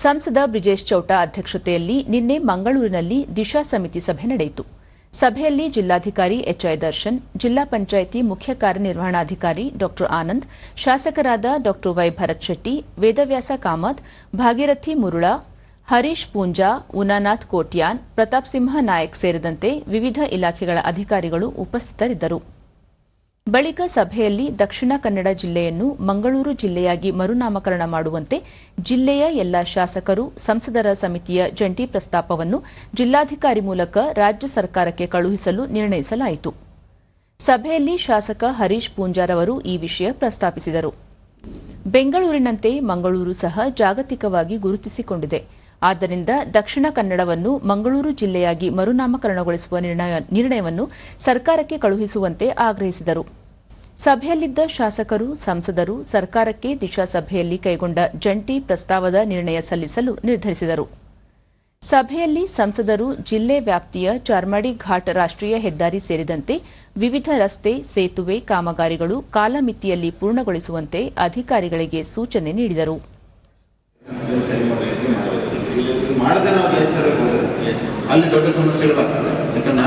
ಸಂಸದ ಬ್ರಿಜೇಶ್ ಚೌಟ ಅಧ್ಯಕ್ಷತೆಯಲ್ಲಿ ನಿನ್ನೆ ಮಂಗಳೂರಿನಲ್ಲಿ ದಿಶಾ ಸಮಿತಿ ಸಭೆ ನಡೆಯಿತು. ಸಭೆಯಲ್ಲಿ ಜಿಲ್ಲಾಧಿಕಾರಿ ಎಚ್ಐ ದರ್ಶನ್, ಜಿಲ್ಲಾ ಪಂಚಾಯಿತಿ ಮುಖ್ಯ ಕಾರ್ಯನಿರ್ವಹಣಾಧಿಕಾರಿ ಡಾ ಆನಂದ್, ಶಾಸಕರಾದ ಡಾ ವೈ ಭರತ್ ಶೆಟ್ಟಿ, ವೇದವ್ಯಾಸ ಕಾಮತ್, ಭಾಗೀರಥಿ ಮುರುಳಾ, ಹರೀಶ್ ಪೂಂಜಾ, ಉನಾನಾಥ್ ಕೋಟ್ಯಾನ್, ಪ್ರತಾಪ್ ಸಿಂಹ ನಾಯಕ್ ಸೇರಿದಂತೆ ವಿವಿಧ ಇಲಾಖೆಗಳ ಅಧಿಕಾರಿಗಳು ಉಪಸ್ಥಿತರಿದ್ದರು. ಬಳಿಕ ಸಭೆಯಲ್ಲಿ ದಕ್ಷಿಣ ಕನ್ನಡ ಜಿಲ್ಲೆಯನ್ನು ಮಂಗಳೂರು ಜಿಲ್ಲೆಯಾಗಿ ಮರುನಾಮಕರಣ ಮಾಡುವಂತೆ ಜಿಲ್ಲೆಯ ಎಲ್ಲ ಶಾಸಕರು, ಸಂಸದರ ಸಮಿತಿಯ ಜಂಟಿ ಪ್ರಸ್ತಾಪವನ್ನು ಜಿಲ್ಲಾಧಿಕಾರಿ ಮೂಲಕ ರಾಜ್ಯ ಸರ್ಕಾರಕ್ಕೆ ಕಳುಹಿಸಲು ನಿರ್ಣಯಿಸಲಾಯಿತು. ಸಭೆಯಲ್ಲಿ ಶಾಸಕ ಹರೀಶ್ ಪೂಂಜಾರ್ ಅವರು ಈ ವಿಷಯ ಪ್ರಸ್ತಾಪಿಸಿದರು. ಬೆಂಗಳೂರಿನಂತೆ ಮಂಗಳೂರು ಸಹ ಜಾಗತಿಕವಾಗಿ ಗುರುತಿಸಿಕೊಂಡಿದೆ. ಆದ್ದರಿಂದ ದಕ್ಷಿಣ ಕನ್ನಡವನ್ನು ಮಂಗಳೂರು ಜಿಲ್ಲೆಯಾಗಿ ಮರುನಾಮಕರಣಗೊಳಿಸುವ ನಿರ್ಣಯವನ್ನು ಸರ್ಕಾರಕ್ಕೆ ಕಳುಹಿಸುವಂತೆ ಆಗ್ರಹಿಸಿದರು. ಸಭೆಯಲ್ಲಿದ್ದ ಶಾಸಕರು, ಸಂಸದರು, ಸರ್ಕಾರಕ್ಕೆ ದಿಶಾ ಸಭೆಯಲ್ಲಿ ಕೈಗೊಂಡ ಜಂಟಿ ಪ್ರಸ್ತಾವದ ನಿರ್ಣಯ ಸಲ್ಲಿಸಲು ನಿರ್ಧರಿಸಿದರು. ಸಭೆಯಲ್ಲಿ ಸಂಸದರು, ಜಿಲ್ಲೆ ವ್ಯಾಪ್ತಿಯ ಚಾರ್ಮಾಡಿ ಘಾಟ್ ರಾಷ್ಟ್ರೀಯ ಹೆದ್ದಾರಿ ಸೇರಿದಂತೆ ವಿವಿಧ ರಸ್ತೆ, ಸೇತುವೆ, ಕಾಮಗಾರಿಗಳು ಕಾಲಮಿತಿಯಲ್ಲಿ ಪೂರ್ಣಗೊಳಿಸುವಂತೆ ಅಧಿಕಾರಿಗಳಿಗೆ ಸೂಚನೆ ನೀಡಿದರು. ಮಾಡದೆ ನಾವು ಬೇಸರ ಹೋದ್ರೆ ಅಲ್ಲಿ ದೊಡ್ಡ ಸಮಸ್ಯೆಗಳು ಬರ್ತದೆ ಯಾಕಂದ್ರೆ ನಾನು ಅಲ್ಲಿ